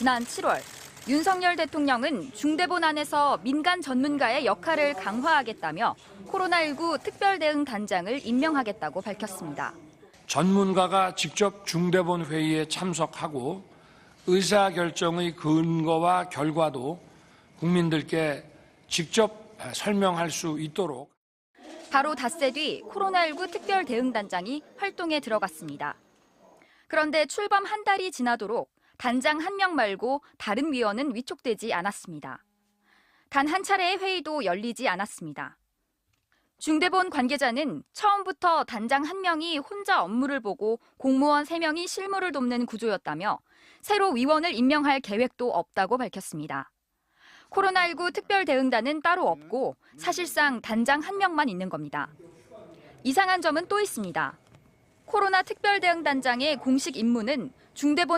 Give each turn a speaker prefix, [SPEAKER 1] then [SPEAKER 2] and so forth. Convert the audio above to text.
[SPEAKER 1] 지난 7월 윤석열 대통령은 중대본 안에서 민간 전문가의 역할을 강화하겠다며 코로나19 특별대응 단장을 임명하겠다고 밝혔습니다.
[SPEAKER 2] 전문가가 직접 중대본 회의에 참석하고 의사결정의 근거와 결과도 국민들께 직접 설명할 수 있도록
[SPEAKER 1] 바로 닷새 뒤 코로나19 특별대응단장이 활동에 들어갔습니다. 그런데 출범 한 달이 지나도록 단장 한 명 말고 다른 위원은 위촉되지 않았습니다. 단 한 차례의 회의도 열리지 않았습니다. 중대본 관계자는 처음부터 단장 한 명이 혼자 업무를 보고 공무원 세 명이 실무를 돕는 구조였다며 새로 위원을 임명할 계획도 없다고 밝혔습니다. 코로나19 특별대응단은 따로 없고 사실상 단장 한 명만 있는 겁니다. 이상한 점은 또 있습니다. 코로나 특별대응단장의 공식 임무는 중대본